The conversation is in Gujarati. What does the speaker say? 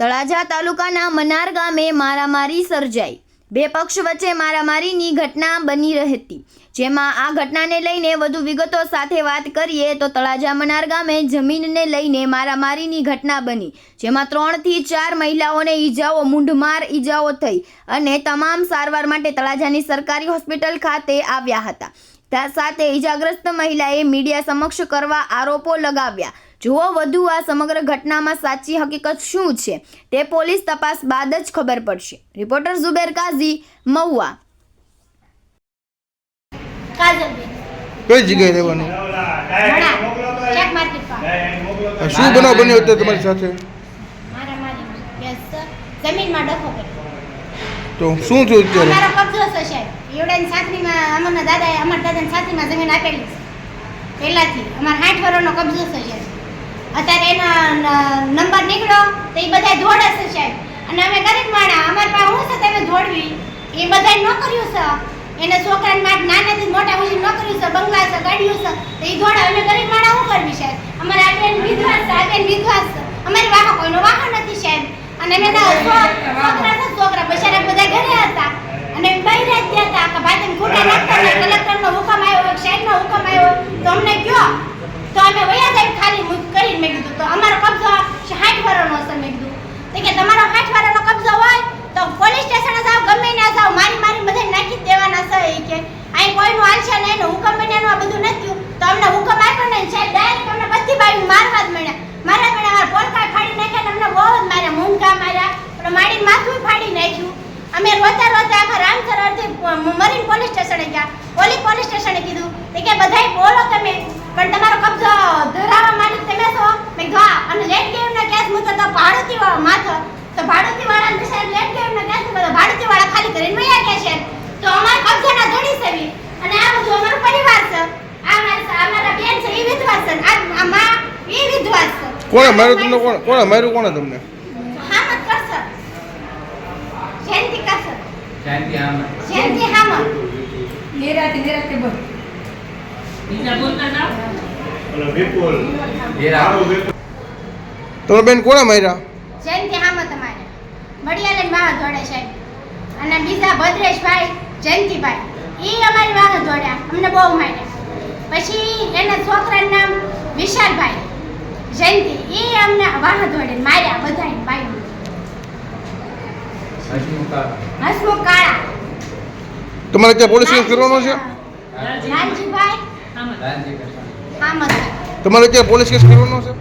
તળાજા તાલુકાના મનાર ગામે મારામારી સર્જાઈ. બે પક્ષ વચ્ચે મારામારીની ઘટના બની રહેતી. જેમાં આ ઘટનાને લઈને વધુ વિગતો સાથે વાત કરીએ તો તળાજા મનાર ગામે જમીનને લઈને મારામારીની ઘટના બની, જેમાં ત્રણથી ચાર મહિલાઓને ઈજાઓ, મૂંઢમાર ઈજાઓ થઈ અને તમામ સારવાર માટે તળાજાની સરકારી હોસ્પિટલ ખાતે આવ્યા હતા. ત્યાં સાથે ઈજાગ્રસ્ત મહિલાએ મીડિયા સમક્ષ કરવા આરોપો લગાવ્યા. જુઓ વધુ આ સમગ્ર ઘટનામાં સાચી હકીકત શું છે? તે પોલીસ તપાસ બાદ જ ખબર પડશે. રિપોર્ટર ઝુબેર કાઝી મહુવા. કઈ જગ્યાએ રહેવાનું? શું બનાવ બન્યો હતો તમારી સાથે? જમીનમાં ડખો તો શું થયું અત્યારે? અમારો કબજો છે સાહેબ. એવડાની અમારના દાદાએ અમારા દાદાની સાતમીમાં જમીન આપેલી છે. પહેલાંથી અમારા આઠ વર્ષનો કબજો છે સાહેબ. અત્યારે એના નંબર નીકળો, તો એ બધા દોડે છે સાહેબ. અને અમે ગરીબ માણા અમારી પાસે હું છે તમે દોડવી? એ બધા ન કર્યું છે. એને છોકરાને માટે નાનાથી મોટા સુધી ન કર્યું છે, બંગલા છે, ગાડીઓ છે, તો એ દોડે. અમે ગરીબ માણા શું કરવી સાહેબ અમારે આગળ બેન વિધવા છે આ બેન વિધવા છે. અમારી વાહ કોઈનો વાહન નથી સાહેબ. અને અમે છોકરા છોકરા બચારા બધા ઘરે હતા અને બહાર જ ગયા હતા કે ભાઈ તમે ખોટા નાખતા નહીં કલેક્ટરનો હુકમ આવ્યો સાહેબનો હુકમ આવ્યો તો અમને કયો તો અમે વયા જાય ખાલી મુક કરીને મેં કીધું તો અમારો કબજો સાઠ વાળાનો હશે મેં કીધું તો કે તમારો સાઠ વાળાનો કબજો હોય તો પોલીસ સ્ટેશને જાઓ ગમે ના જાઓ મારી મારી બધા નાખી જ દેવાના છે એ કે અહીં કોઈનું હાલશે નહીં એનો હુકમ બન્યાનું આ બધું નથી થયું તો અમને હુકમ આપ્યો ને સાહેબ ડાયરેક્ટ અમને બધી બાજુ મારવા જ મળ્યા મારા મળ્યા અમારા પોલકા ફાડી નાખ્યા ને અમને બહુ જ માર્યા મૂંગા માર્યા અને માડીને માથું ફાડી નાખ્યું અમે રોતા રોતા આખા રામસરોવરથી મરીન પોલીસ સ્ટેશને ગયા. ઓલી પોલીસ સ્ટેશને કીધું તે કે બધાય બોલો તમે પણ તમારો કબજો ધરાવવા માટે તમે છો? મેં હા. અને લેટ ગેમના કેસ મૂકો તો ભાડુતી વાળો માથો તો ભાડુતી વાળા સાહેબ લેટ ગેમના કેસ મૂકો તો ભાડુતી વાળા ખાલી કરીને વયા ગયા છે. તો અમારા કબજાના ધણી સેવી અને આ બધું અમારો પરિવાર છે. આ મારા અમારા બેન છે એ વિધવા છે. આ માં એ વિધવા છે. કોણ માર્યું તમને કોણ? કોણ માર્યું કોણ તમને? જયંતિ કરશે શાંતિ આમ જયંતિ હામત નિરાતે નિરાતે બોલ. બીજા બોલતા ઓલો વિપુલ. વિપુલ. તમારા બેન કોણે માર્યા? જયંતિ હામત અમારે મડિયાલે વાહ જોડે સાહેબ અને બીજા ભદ્રેશભાઈ જયંતિભાઈ એ અમારી વાહ જોડ્યા અમને બહુ માર્યા. પછી એના છોકરાનું નામ વિશાલભાઈ. જયંતિ એ અમને વાહ જોડે માર્યા બધાને ભાઈઓ હસમુખા હસમુખ કાળા તમારે ક્યાં પોલીસ કેસ કરવાનો છે? લાલજીભાઈ તમારે ક્યાં પોલીસ કેસ કરવાનો છે?